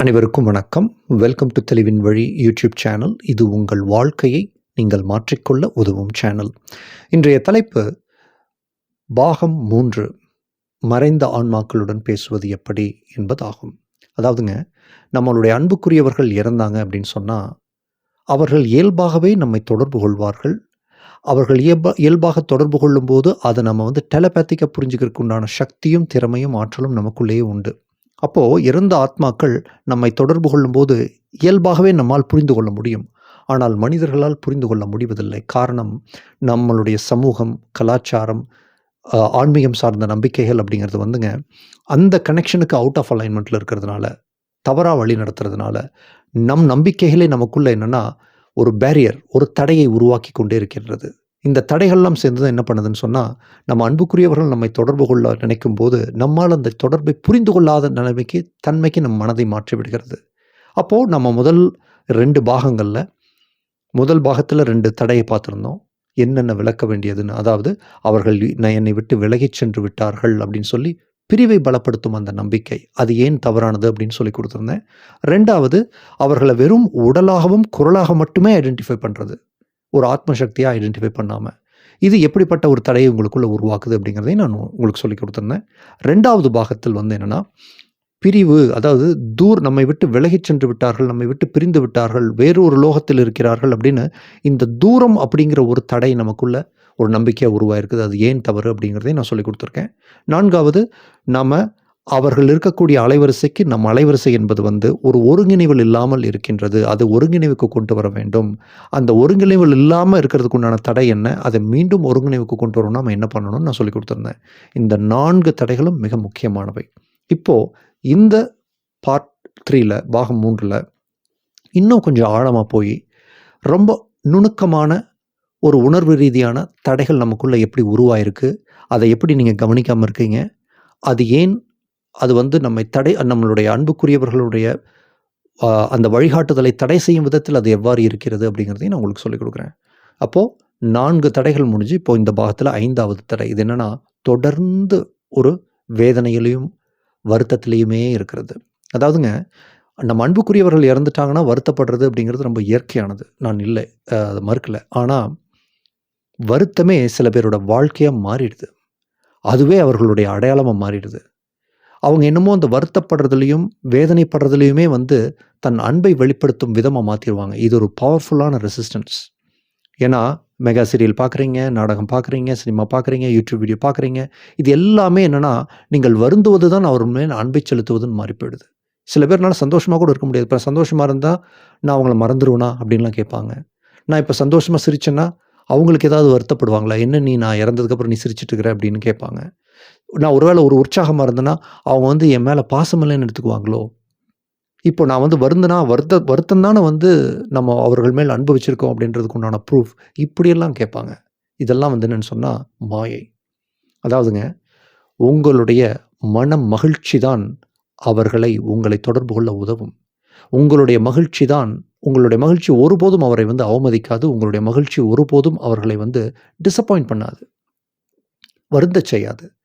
அனைவருக்கும் வணக்கம். Welcome to தெளிவின் வழி யூடியூப் சேனல் இது உங்கள் வாழ்க்கையை நீங்கள் மாற்றிக்கொள்ள உதவும் சேனல் இன்றைய தலைப்பு பாகம் மூன்று மறைந்த ஆன்மாக்களுடன் பேசுவது எப்படி என்பதாகும். அதாவதுங்க நம்மளுடைய அன்புக்குரியவர்கள் இறந்தாங்க அப்படின்னு சொன்னால் அவர்கள் இயல்பாகவே நம்மை தொடர்பு கொள்வார்கள். அவர்கள் இயல்பா இயல்பாக தொடர்பு கொள்ளும்போது அதை நம்ம வந்து டெலபேத்திக்காக புரிஞ்சுக்கிறதுக்கு உண்டான சக்தியும் திறமையும் ஆற்றலும் நமக்குள்ளேயே உண்டு. அப்போது இறந்த ஆத்மாக்கள் நம்மை தொடர்பு கொள்ளும்போது இயல்பாகவே நம்மால் புரிந்து கொள்ள முடியும். ஆனால் மனிதர்களால் புரிந்து கொள்ள முடிவதில்லை. காரணம் நம்மளுடைய சமூகம் கலாச்சாரம் ஆன்மீகம் சார்ந்த நம்பிக்கைகள் அப்படிங்கிறது வந்துங்க அந்த கனெக்ஷனுக்கு அவுட் ஆஃப் அலைன்மெண்ட்டில் இருக்கிறதுனால தவறாக வழி நடத்துறதுனால நம் நம்பிக்கைகளே நமக்குள்ளே என்னென்னா ஒரு பேரியர் ஒரு தடையை உருவாக்கி கொண்டே இருக்கின்றது. இந்த தடைகள்லாம் சேர்ந்து தான் என்ன பண்ணுதுன்னு சொன்னால் நம்ம அன்புக்குரியவர்கள் நம்மை தொடர்பு கொள்ள நினைக்கும் போது நம்மால் அந்த தொடர்பை புரிந்து கொள்ளாத நிலைமைக்கு தன்மைக்கு நம் மனதை மாற்றி விடுகிறது. அப்போது நம்ம முதல் ரெண்டு பாகங்களில் முதல் பாகத்தில் ரெண்டு தடையை பார்த்துருந்தோம். என்னென்ன விளக்க வேண்டியதுன்னு அதாவது அவர்கள் நான் என்னை விட்டு விலகிச் சென்று விட்டார்கள் அப்படின்னு சொல்லி பிரிவை பலப்படுத்தும் அந்த நம்பிக்கை. அது ஏன் தவறானது அப்படின்னு சொல்லி கொடுத்துருந்தேன். ரெண்டாவது அவர்களை வெறும் உடலாகவும் குரலாக மட்டுமே ஐடென்டிஃபை பண்ணுறது ஒரு ஆத்ம சக்தியாக ஐடென்டிஃபை பண்ணாமல் இது எப்படிப்பட்ட ஒரு தடையை உங்களுக்குள்ளே உருவாக்குது அப்படிங்கிறதையும் நான் உங்களுக்கு சொல்லி கொடுத்துருந்தேன். ரெண்டாவது பாகத்தில் வந்து என்னென்னா பிரிவு அதாவது தூர் நம்மை விட்டு விலகிச் சென்று விட்டார்கள் நம்மை விட்டு பிரிந்து விட்டார்கள் வேறு ஒரு லோகத்தில் இருக்கிறார்கள் அப்படின்னு இந்த தூரம் அப்படிங்கிற ஒரு தடை நமக்குள்ள ஒரு நம்பிக்கையாக உருவாயிருக்குது. அது ஏன் தவறு அப்படிங்கிறதையும் நான் சொல்லி கொடுத்துருக்கேன். நான்காவது நாம் அவர்கள் இருக்கக்கூடிய அலைவரிசைக்கு நம் அலைவரிசை என்பது வந்து ஒரு ஒருங்கிணைவில் இல்லாமல் இருக்கின்றது. அது ஒருங்கிணைவுக்கு கொண்டு வர வேண்டும். அந்த ஒருங்கிணைவில் இல்லாமல் இருக்கிறதுக்கு உண்டான தடை என்ன? அதை மீண்டும் ஒருங்கிணைவுக்கு கொண்டு வரணும். நம்ம என்ன பண்ணணும்னு நான் சொல்லி கொடுத்துருந்தேன். இந்த நான்கு தடைகளும் மிக முக்கியமானவை. இப்போது இந்த பார்ட் த்ரீல பாகம் மூன்றில் இன்னும் கொஞ்சம் ஆழமாக போய் ரொம்ப நுணுக்கமான ஒரு உணர்வு ரீதியான தடைகள் நமக்குள்ளே எப்படி உருவாயிருக்கு? அதை எப்படி நீங்கள் கவனிக்காமல் இருக்கீங்க? அது ஏன் அது வந்து நம்மை தடை நம்மளுடைய அன்புக்குரியவர்களுடைய அந்த வழிகாட்டுதலை தடை செய்யும் விதத்தில் அது எவ்வாறு இருக்கிறது அப்படிங்கிறதையும் நான் உங்களுக்கு சொல்லிக் கொடுக்குறேன். அப்போது நான்கு தடைகள் முடிஞ்சு இப்போ இந்த பாகத்தில் ஐந்தாவது தடை. இது என்னென்னா தொடர்ந்து ஒரு வேதனையிலையும் வருத்தத்திலையுமே இருக்கிறது. அதாவதுங்க நம்ம அன்புக்குரியவர்கள் இறந்துட்டாங்கன்னா வருத்தப்படுறது அப்படிங்கிறது ரொம்ப இயற்கையானது. நான் இல்லை அதை மறுக்கலை. ஆனால் வருத்தமே சில பேரோட வாழ்க்கையாக மாறிடுது. அதுவே அவர்களுடைய அடையாளமாக மாறிடுது. அவங்க என்னமோ அந்த வருத்தப்படுறதுலையும் வேதனைப்படுறதுலையுமே வந்து தன் அன்பை வெளிப்படுத்தும் விதமாக மாற்றிடுவாங்க இது ஒரு பவர்ஃபுல்லான ரெசிஸ்டன்ஸ் ஏன்னா மெகா சீரியல் பார்க்குறீங்க நாடகம் பார்க்குறீங்க சினிமா பார்க்குறீங்க யூடியூப் வீடியோ பார்க்குறீங்க இது எல்லாமே என்னென்னா நீங்கள் வருந்துவது தான் அவர் மேல் அன்பை செலுத்துவதுன்னு மாறி போயிடுது. சில பேர்னால சந்தோஷமாக கூட இருக்க முடியாது. இப்போ சந்தோஷமாக இருந்தால் நான் அவங்கள மறந்துடுவேனா அப்படின்லாம் கேட்பாங்க. நான் இப்போ சந்தோஷமாக சிரிச்சேன்னா அவங்களுக்கு ஏதாவது வருத்தப்படுவாங்களா? என்ன நீ நான் இறந்ததுக்கப்புறம் நீ சிரிச்சிட்டு இருக்கிற? அப்படின்னு கேட்பாங்க. நான் ஒருவேளை ஒரு உற்சாகமாக இருந்தேன்னா அவங்க வந்து என் மேலே பாசமில்லைன்னு எடுத்துக்குவாங்களோ? இப்போ நான் வந்து வருந்தனா வருத்த வருத்தம் தானே வந்து நம்ம அவர்கள் மேல் அனுபவிச்சிருக்கோம் அப்படின்றதுக்கு உண்டான ப்ரூஃப் இப்படியெல்லாம் கேட்பாங்க. இதெல்லாம் வந்து என்னென்னு சொன்னால் மாயை. அதாவதுங்க உங்களுடைய மன மகிழ்ச்சி தான் அவர்களை உங்களை தொடர்பு கொள்ள உதவும். உங்களுடைய மகிழ்ச்சி தான் உங்களுடைய மகிழ்ச்சி ஒருபோதும் அவரை வந்து அவமதிக்காது உங்களுடைய மகிழ்ச்சி ஒருபோதும் அவர்களை வந்து டிசப்பாயிண்ட் பண்ணாது. வருந்த செய்யாது.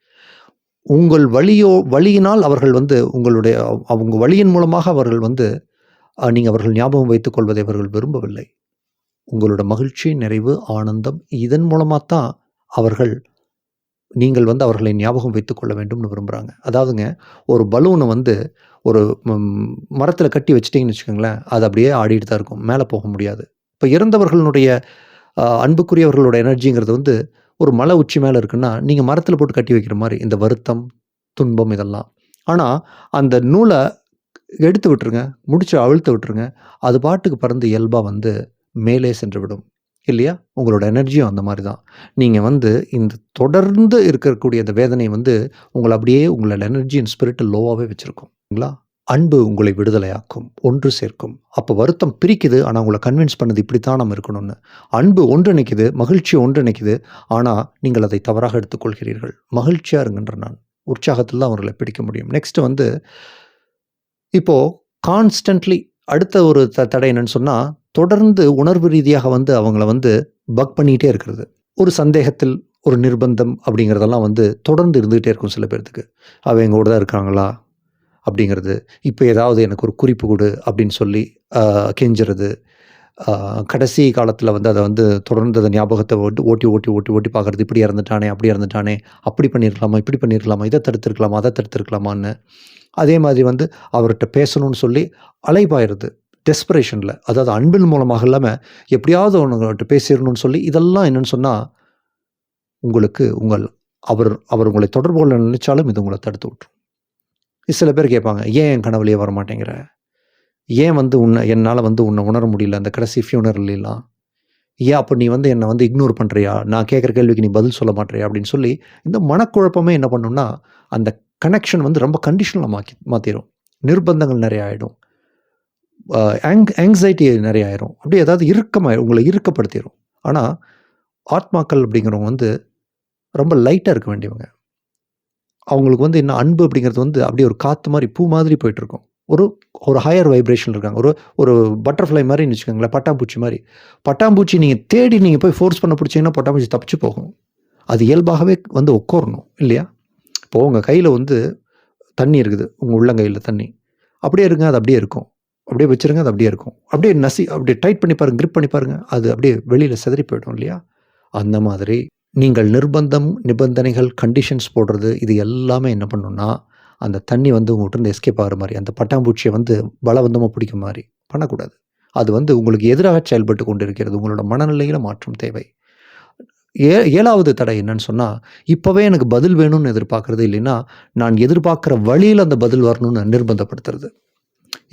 உங்கள் வழியோ வழியினால் அவர்கள் வந்து உங்களுடைய அவங்க வழியின் மூலமாக அவர்கள் வந்து நீங்கள் அவர்கள் ஞாபகம் வைத்துக் கொள்வதை அவர்கள் விரும்பவில்லை. உங்களோட மகிழ்ச்சி நிறைவு ஆனந்தம் இதன் மூலமாக தான் அவர்கள் நீங்கள் வந்து அவர்களை ஞாபகம் வைத்துக் கொள்ள வேண்டும்னு விரும்புகிறாங்க அதாவதுங்க ஒரு பலூனை வந்து ஒரு மரத்தில் கட்டி வச்சிட்டிங்கன்னு வச்சுக்கோங்களேன் அது அப்படியே ஆடிட்டு தான் இருக்கும். மேலே போக முடியாது. இப்போ இறந்தவர்களுடைய அன்புக்குரியவர்களோட எனர்ஜிங்கிறது வந்து ஒரு மலை உச்சி மேலே இருக்குன்னா நீங்கள் மரத்தில் போட்டு கட்டி வைக்கிற மாதிரி இந்த வருத்தம் துன்பம் இதெல்லாம். ஆனால் அந்த நூலை எடுத்து விட்டுருங்க முடிச்சு அவிழ்த்து விட்டுருங்க அது பாட்டுக்கு பறந்து இயல்பாக வந்து மேலே சென்று விடும். இல்லையா? உங்களோட எனர்ஜியும் அந்த மாதிரி தான். நீங்கள் வந்து இந்த தொடர்ந்து இருக்கக்கூடிய அந்த வேதனை வந்து உங்களை அப்படியே உங்களோட எனர்ஜி அண்ட் ஸ்பிரிட் லோவாகவே வச்சுருக்கோங்களா அன்பு உங்களை விடுதலையாக்கும் ஒன்று சேர்க்கும். அப்போ வருத்தம் பிரிக்குது ஆனால் உங்களை கன்வின்ஸ் பண்ணது இப்படித்தான் நம்ம இருக்கணும்னு. அன்பு ஒன்றிணைக்குது மகிழ்ச்சி ஒன்றிணைக்குது ஆனால் நீங்கள் அதை தவறாக எடுத்துக்கொள்கிறீர்கள். மகிழ்ச்சியாக இருங்கன்ற நான் உற்சாகத்தில் தான் அவர்களை பிடிக்க முடியும். நெக்ஸ்ட் வந்து இப்போது கான்ஸ்டன்ட்லி அடுத்த ஒரு த தடை என்னன்னு சொன்னால் தொடர்ந்து உணர்வு ரீதியாக வந்து அவங்கள வந்து பக் பண்ணிகிட்டே இருக்கிறது. ஒரு சந்தேகத்தில் ஒரு நிர்பந்தம் அப்படிங்கிறதெல்லாம் வந்து தொடர்ந்து இருந்துகிட்டே இருக்கும் சில பேர்த்துக்கு. அவங்க கூட தான் இருக்காங்களா? அப்படிங்கிறது. இப்போ ஏதாவது எனக்கு ஒரு குறிப்பு கொடு அப்படின்னு சொல்லி கெஞ்சுறது. கடைசி காலத்தில் வந்து அதை வந்து தொடர்ந்து அதை ஞாபகத்தை ஓட்டி ஓட்டி ஓட்டி ஓட்டி ஓட்டி பார்க்குறது இப்படி இறந்துட்டானே அப்படி இறந்துட்டானே அப்படி பண்ணியிருக்கலாமா இப்படி பண்ணியிருக்கலாமா இதை தடுத்துருக்கலாமா அதை தடுத்துருக்கலாமான்னு. அதே மாதிரி வந்து அவர்கிட்ட பேசணும்னு சொல்லி அலைபாயிருது டெஸ்பரேஷனில் அதாவது அன்பின் மூலமாக இல்லாமல் எப்படியாவது அவங்கள்ட்ட பேசிடணும்னு சொல்லி இதெல்லாம் என்னென்னு சொன்னால் உங்களுக்கு உங்கள் அவர் அவர் உங்களை தொடர்பு கொள்ள நினைச்சாலும் இது உங்களை தடுத்து விட்டுரும். சில பேர் கேட்பாங்க ஏன் என் கனவுலையே வர மாட்டேங்கிற ஏன் வந்து உன்னை என்னால் வந்து உன்னை உணர முடியல? அந்த கடைசி ஃபியூனர்லாம் ஏன் அப்போ நீ வந்து என்னை வந்து இக்னோர் பண்ணுறியா நான் கேட்குற கேள்விக்கு நீ பதில் சொல்ல மாட்டேறியா? அப்படின்னு சொல்லி இந்த மனக்குழப்பமே என்ன பண்ணுன்னா அந்த கனெக்ஷன் வந்து ரொம்ப கண்டிஷனலாக மாக்கி மாற்றிடும் நிர்பந்தங்கள் நிறைய ஆகிடும் ஆங் ஆங்ஸைட்டி நிறைய ஆயிரும். அப்படியே ஏதாவது இறுக்கமாக உங்களை இறுக்கப்படுத்திடும் ஆனால் ஆத்மாக்கள் அப்படிங்கிறவங்க வந்து ரொம்ப லைட்டாக இருக்க வேண்டியவங்க. அவங்களுக்கு வந்து என்ன அன்பு அப்படிங்கிறது வந்து அப்படியே ஒரு காற்று மாதிரி பூ மாதிரி போயிட்டுருக்கும். ஒரு ஒரு ஹையர் வைப்ரேஷன் இருக்காங்க. ஒரு ஒரு பட்டர்ஃப்ளை மாதிரி வச்சுக்கோங்களேன் பட்டாம்பூச்சி மாதிரி. பட்டாம்பூச்சி நீங்கள் தேடி நீங்கள் போய் ஃபோர்ஸ் பண்ண பிடிச்சிங்கன்னா பட்டாம்பூச்சி தப்பிச்சு போகும். அது இயல்பாகவே வந்து உட்காரணும் இல்லையா? இப்போ உங்கள் கையில் வந்து தண்ணி இருக்குது. உங்கள் உள்ளங்கையில் தண்ணி. அப்படியே இருங்க அது அப்படியே இருக்கும். அப்படியே வச்சிருங்க அது அப்படியே இருக்கும். அப்படியே நசி அப்படியே டைட் பண்ணி பாருங்க க்ரிப் பண்ணி பாருங்கள் அது அப்படியே வெளியில் சிதறி போயிடும் இல்லையா? அந்த மாதிரி நீங்கள் நிர்பந்தம் நிபந்தனைகள் கண்டிஷன்ஸ் போடுறது இது எல்லாமே என்ன பண்ணுன்னா அந்த தண்ணி வந்து உங்கள்கிட்ட இருந்து எஸ்கேப் ஆகிற மாதிரி அந்த பட்டாம்பூச்சியை வந்து பலவந்தமாக பிடிக்கும் மாதிரி பண்ணக்கூடாது. அது வந்து உங்களுக்கு எதிராக செயல்பட்டு கொண்டு இருக்கிறது உங்களோட மனநிலையில் மாற்றம் தேவை. ஏ ஏழாவது தடை என்னன்னு சொன்னால் இப்போவே எனக்கு பதில் வேணும்னு எதிர்பார்க்குறது இல்லைன்னா நான் எதிர்பார்க்குற வழியில் அந்த பதில் வரணும்னு நிர்பந்தப்படுத்துறது.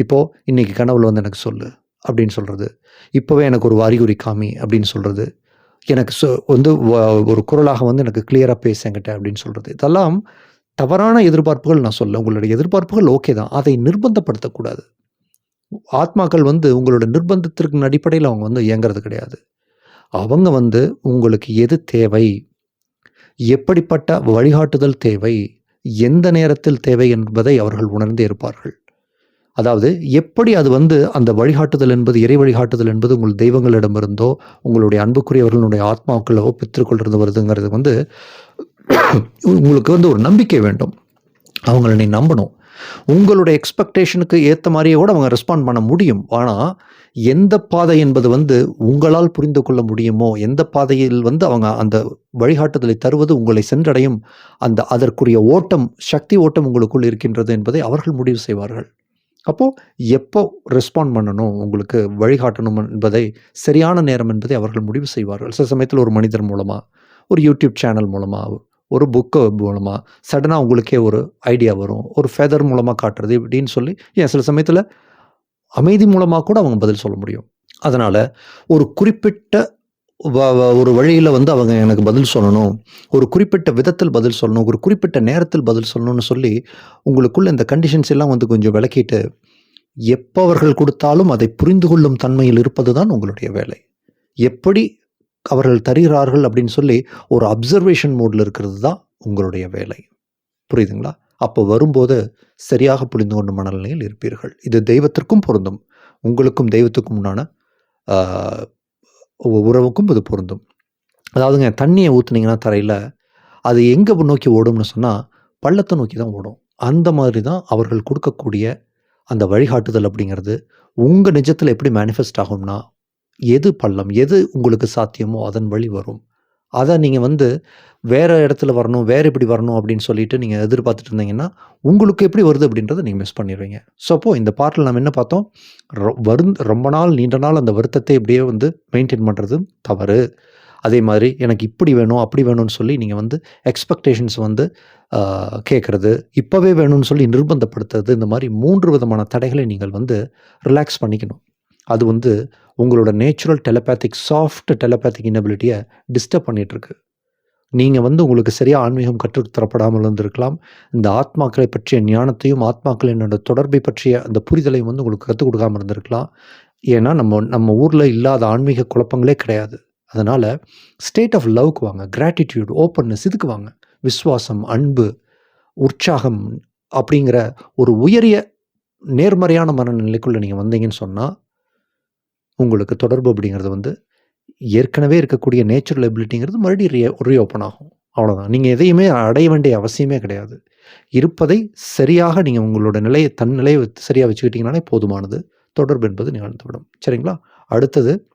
இப்போது இன்றைக்கி கனவுல வந்து எனக்கு சொல்லு அப்படின்னு சொல்கிறது இப்போவே எனக்கு ஒரு அறிகுறி காமி அப்படின்னு சொல்கிறது எனக்கு சொ வந்து ஒரு குரலாக வந்து எனக்கு கிளியராக பேசுங்கிட்ட அப்படின்னு சொல்கிறது இதெல்லாம் தவறான எதிர்பார்ப்புகள் நான் சொல்ல உங்களுடைய எதிர்பார்ப்புகள் ஓகே தான். அதை நிர்பந்தப்படுத்தக்கூடாது. ஆத்மாக்கள் வந்து உங்களோட நிர்பந்தத்திற்கு அடிப்படையில் அவங்க வந்து இயங்குறது கிடையாது. அவங்க வந்து உங்களுக்கு எது தேவை எப்படிப்பட்ட வழிகாட்டுதல் தேவை எந்த நேரத்தில் தேவை என்பதை அவர்கள் உணர்ந்தே இருப்பார்கள். அதாவது எப்படி அது வந்து அந்த வழிகாட்டுதல் என்பது இறை வழிகாட்டுதல் என்பது உங்கள் தெய்வங்களிடமிருந்தோ உங்களுடைய அன்புக்குரியவர்களுடைய ஆத்மாக்களோ பெற்றுக்கொள்றது வருதுங்கிறது வந்து உங்களுக்கு வந்து ஒரு நம்பிக்கை வேண்டும். அவங்கள நீ நம்பணும். உங்களுடைய எக்ஸ்பெக்டேஷனுக்கு ஏற்ற மாதிரியே கூட அவங்க ரெஸ்பாண்ட் பண்ண முடியும். ஆனால் எந்த பாதை என்பது வந்து உங்களால் புரிந்து கொள்ள முடியுமோ எந்த பாதையில் வந்து அவங்க அந்த வழிகாட்டுதலை தருவது உங்களை சென்றடையும் அந்த அதற்குரிய ஓட்டம் சக்தி ஓட்டம் உங்களுக்குள் இருக்கின்றது என்பதை அவர்கள் முடிவு செய்வார்கள். அப்போது எப்போ ரெஸ்பாண்ட் பண்ணணும் உங்களுக்கு வழிகாட்டணும் என்பதை சரியான நேரம் என்பதை அவர்கள் முடிவு செய்வார்கள். சில சமயத்தில் ஒரு மனிதர் மூலமாக ஒரு யூடியூப் சேனல் மூலமாக ஒரு புக்கு மூலமாக சடனாக உங்களுக்கே ஒரு ஐடியா வரும். ஒரு ஃபெதர் மூலமாக காட்டுறது இப்படின்னு சொல்லி ஏன் சில சமயத்தில் அமைதி மூலமாக கூட அவங்க பதில் சொல்ல முடியும். அதனால் ஒரு குறிப்பிட்ட ஒரு வழியில் வந்து அவங்க எனக்கு பதில் சொல்லணும். ஒரு குறிப்பிட்ட விதத்தில் பதில் சொல்லணும். ஒரு குறிப்பிட்ட நேரத்தில் பதில் சொல்லணும்னு சொல்லி உங்களுக்குள்ள இந்த கண்டிஷன்ஸ் எல்லாம் வந்து கொஞ்சம் விளக்கிட்டு எப்போ அவர்கள் கொடுத்தாலும் அதை புரிந்து கொள்ளும் தன்மையில் இருப்பது தான் உங்களுடைய வேலை. எப்படி அவர்கள் தருகிறார்கள் அப்படின்னு சொல்லி ஒரு அப்சர்வேஷன் மோடில் இருக்கிறது தான் உங்களுடைய வேலை. புரியுதுங்களா? அப்போ வரும்போது சரியாக புரிந்து கொண்ட மனநிலையில் இருப்பீர்கள். இது தெய்வத்திற்கும் பொருந்தும். உங்களுக்கும் தெய்வத்துக்கும் உண்டான உறவுக்கும் இது பொருந்தும். அதாவதுங்க தண்ணியை ஊற்றுனீங்கன்னா தரையில் அது எங்கே நோக்கி ஓடும்னு சொன்னால் பள்ளத்தை நோக்கி தான் ஓடும். அந்த மாதிரி தான் அவர்கள் கொடுக்கக்கூடிய அந்த வழிகாட்டுதல் அப்படிங்கிறது. உங்கள் நிஜத்தில் எப்படி மேனிஃபெஸ்ட் ஆகும்னா எது பள்ளம் எது உங்களுக்கு சாத்தியமோ அதன் வழி வரும். அதை நீங்கள் வந்து வேறு இடத்துல வரணும் வேறு இப்படி வரணும் அப்படின்னு சொல்லிட்டு நீங்கள் எதிர்பார்த்துட்டு இருந்தீங்கன்னா உங்களுக்கு எப்படி வருது அப்படின்றத நீங்கள் மிஸ் பண்ணிடுவீங்க. ஸோ அப்போது இந்த பாட்டில் நம்ம என்ன பார்த்தோம்? ரொ- வருந் ரொம்ப நாள் நீண்ட நாள் அந்த வருத்தத்தை இப்படியே வந்து மெயின்டைன் பண்ணுறது தவறு. அதே மாதிரி எனக்கு இப்படி வேணும் அப்படி வேணும்னு சொல்லி நீங்கள் வந்து எக்ஸ்பெக்டேஷன்ஸ் வந்து கேட்குறது இப்போவே வேணும்னு சொல்லி நிர்பந்தப்படுத்துறது இந்த மாதிரி மூன்று விதமான தடைகளை நீங்கள் வந்து ரிலாக்ஸ் பண்ணிக்கணும். அது வந்து உங்களோட நேச்சுரல் டெலபேத்திக் சாஃப்ட் டெலபேத்திக் இன்னபிலிட்டியை டிஸ்டர்ப் பண்ணிகிட்ருக்கு நீங்கள் வந்து உங்களுக்கு சரியாக ஆன்மீகம் கற்றுத் தரப்படாமல் இருந்திருக்கலாம். இந்த ஆத்மாக்களை பற்றிய ஞானத்தையும் ஆத்மாக்களினோட தொடர்பை பற்றிய அந்த புரிதலையும் வந்து உங்களுக்கு கற்றுக் கொடுக்காம இருந்திருக்கலாம். ஏன்னா நம்ம நம்ம ஊரில் இல்லாத ஆன்மீக குழப்பங்களே கிடையாது. அதனால் ஸ்டேட் ஆஃப் லவ்க்கு வாங்க கிராட்டிடியூட் ஓப்பன்னஸ் இதுக்கு வாங்க. விசுவாசம் அன்பு உற்சாகம் அப்படிங்கிற ஒரு உயரிய நேர்மறையான மனநிலைக்குள்ளே நீங்கள் வந்தீங்கன்னு சொன்னால் உங்களுக்கு தொடர்பு அப்படிங்கிறது வந்து ஏற்கனவே இருக்கக்கூடிய நேச்சுரல் எபிலிட்டிங்கிறது மறுபடியும் ரீ ரீஓப்பன் ஆகும் அவ்வளோதான். நீங்கள் எதையுமே அடைய வேண்டிய அவசியமே கிடையாது. இருப்பதை சரியாக நீங்கள் உங்களோட நிலையை தன் நிலையை சரியாக வச்சுக்கிட்டீங்கனாலே போதுமானது. தொடர்பு என்பது நிகழ்ந்துவிடும். சரிங்களா? அடுத்தது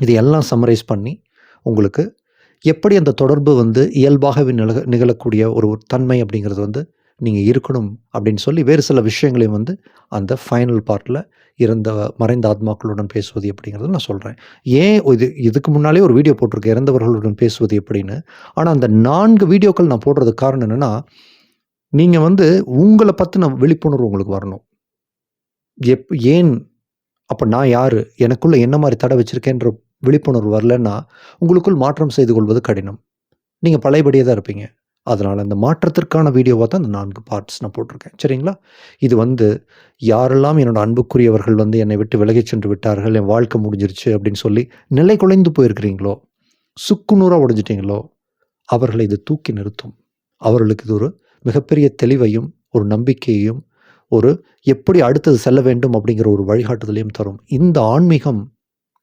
இது எல்லாம் சம்மரைஸ் பண்ணி உங்களுக்கு எப்படி அந்த தொடர்பு வந்து இயல்பாகவே நிகழ நிகழக்கூடிய ஒரு தன்மை அப்படிங்கிறது வந்து நீங்கள் இருக்கணும் அப்படின்னு சொல்லி வேறு சில விஷயங்களையும் வந்து அந்த ஃபைனல் பார்ட்டில் இறந்த மறைந்த ஆத்மாக்களுடன் பேசுவது எப்படிங்கிறத நான் சொல்கிறேன் ஏன் இது இதுக்கு முன்னாலே ஒரு வீடியோ போட்டிருக்கேன். இறந்தவர்களுடன் பேசுவது எப்படின்னு. ஆனால் அந்த நான்கு வீடியோக்கள் நான் போடுறதுக்கு காரணம் என்னென்னா நீங்கள் வந்து உங்களை பற்றின விழிப்புணர்வு உங்களுக்கு வரணும். எப் ஏன்? அப்போ நான் யார் எனக்குள்ளே என்ன மாதிரி தடை வச்சுருக்கேன்ற விழிப்புணர்வு வரலன்னா, உங்களுக்குள் மாற்றம் செய்து கொள்வது கடினம். நீங்கள் பழையபடியே தான் இருப்பீங்க. அதனால் அந்த மாற்றத்திற்கான வீடியோவாக தான் இந்த நான்கு பார்ட்ஸ் நான் போட்டிருக்கேன். சரிங்களா? இது வந்து யாரெல்லாம் என்னோட அன்புக்குரியவர்கள் வந்து என்னை விட்டு விலகிச் சென்று விட்டார்கள், என் வாழ்க்கை முடிஞ்சிருச்சு அப்படின்னு சொல்லி நிலை குலைந்து போயிருக்கிறீங்களோ, சுக்குநூறாக உடைஞ்சிட்டிங்களோ அவர்களை இது தூக்கி நிறுத்தும். அவர்களுக்கு இது ஒரு மிகப்பெரிய தெளிவையும், ஒரு நம்பிக்கையையும், ஒரு எப்படி அடுத்தது செல்ல வேண்டும் அப்படிங்கிற ஒரு வழிகாட்டுதலையும் தரும். இந்த ஆன்மீகம்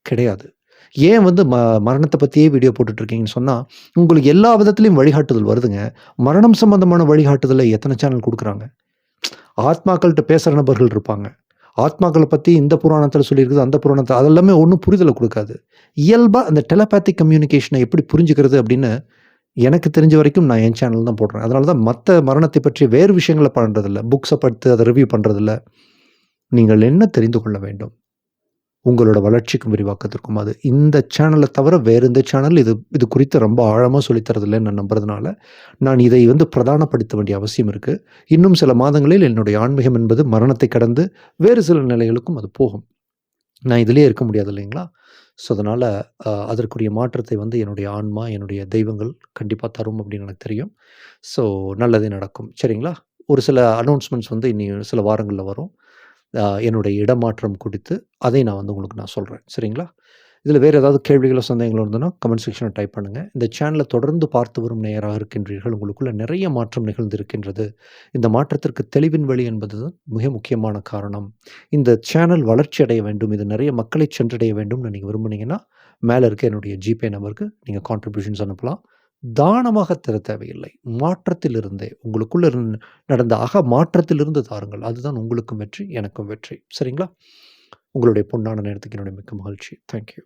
கிடையாது. ஏன் வந்து ம மரணத்தை பற்றியே வீடியோ போட்டுட்ருக்கீங்கன்னு இருக்கீங்கன்னு உங்களுக்கு எல்லா விதத்துலையும் வழிகாட்டுதல் வருதுங்க. மரணம் சம்பந்தமான வழிகாட்டுதலை எத்தனை சேனல் கொடுக்குறாங்க ஆத்மாக்கள்கிட்ட பேசுகிற நபர்கள் இருப்பாங்க. ஆத்மாக்களை பற்றி இந்த புராணத்தில் சொல்லியிருக்குது, அந்த புராணத்தை அதெல்லாமே ஒன்றும் புரிதலை கொடுக்காது இயல்பாக அந்த டெலபேத்திக் கம்யூனிகேஷனை எப்படி புரிஞ்சுக்கிறது அப்படின்னு எனக்கு தெரிஞ்ச வரைக்கும் நான் என் சேனல் தான் போடுறேன். அதனால தான் மற்ற மரணத்தை பற்றி வேறு விஷயங்களை பண்ணுறதில்ல புக்ஸை படுத்து அதை ரிவ்யூ பண்ணுறதில்ல நீங்கள் என்ன தெரிந்து கொள்ள வேண்டும்? உங்களோட வளர்ச்சிக்கும், விரிவாக்கத்திற்கும் அது இந்த சேனலை தவிர வேறு எந்த சேனல் இது இது குறித்து ரொம்ப ஆழமாக சொல்லித் நான் நம்புறதுனால, நான் இதை வந்து பிரதானப்படுத்த வேண்டிய அவசியம் இருக்குது இன்னும் சில மாதங்களில் என்னுடைய ஆன்மீகம் என்பது மரணத்தை கடந்து வேறு சில நிலைகளுக்கும் அது போகும். நான் இதிலே இருக்க முடியாது இல்லைங்களா? ஸோ அதனால் அதற்குரிய மாற்றத்தை வந்து என்னுடைய ஆன்மா, என்னுடைய தெய்வங்கள் கண்டிப்பாக தரும் அப்படின்னு எனக்கு தெரியும். ஸோ நல்லதே நடக்கும். சரிங்களா? ஒரு சில அனௌன்ஸ்மெண்ட்ஸ் வந்து இனி சில வாரங்களில் வரும். என்னுடைய இடமாற்றம் குறித்து அதை நான் வந்து உங்களுக்கு நான் சொல்கிறேன் சரிங்களா? இதில் வேறு ஏதாவது கேள்விகளோ, சந்தேகங்களோ இருந்ததுன்னா கமெண்ட் செக்ஷனில் டைப் பண்ணுங்கள் இந்த சேனலை தொடர்ந்து பார்த்து வரும் நேயராக இருக்கின்றீர்கள். உங்களுக்குள்ள நிறைய மாற்றம் நிகழ்ந்திருக்கின்றது. இந்த மாற்றத்திற்கு தெளிவின் வழி என்பது மிக முக்கியமான காரணம். இந்த சேனல் வளர்ச்சி அடைய வேண்டும். இது நிறைய மக்களை சென்றடைய வேண்டும்னு நீங்கள் விரும்புனீங்கன்னா, மேலே இருக்க என்னுடைய ஜிபே நம்பருக்கு நீங்கள் கான்ட்ரிபியூஷன்ஸ் அனுப்பலாம். தானமாக தர தேவையில்லை. மாற்றத்திலிருந்தே உங்களுக்குள்ள நடந்த அக மாற்றத்திலிருந்து தாருங்கள். அதுதான் உங்களுக்கும் வெற்றி, எனக்கும் வெற்றி. சரிங்களா? உங்களுடைய பொன்னான நேரத்துக்கு என்னுடைய மிக்க மகிழ்ச்சி. Thank you.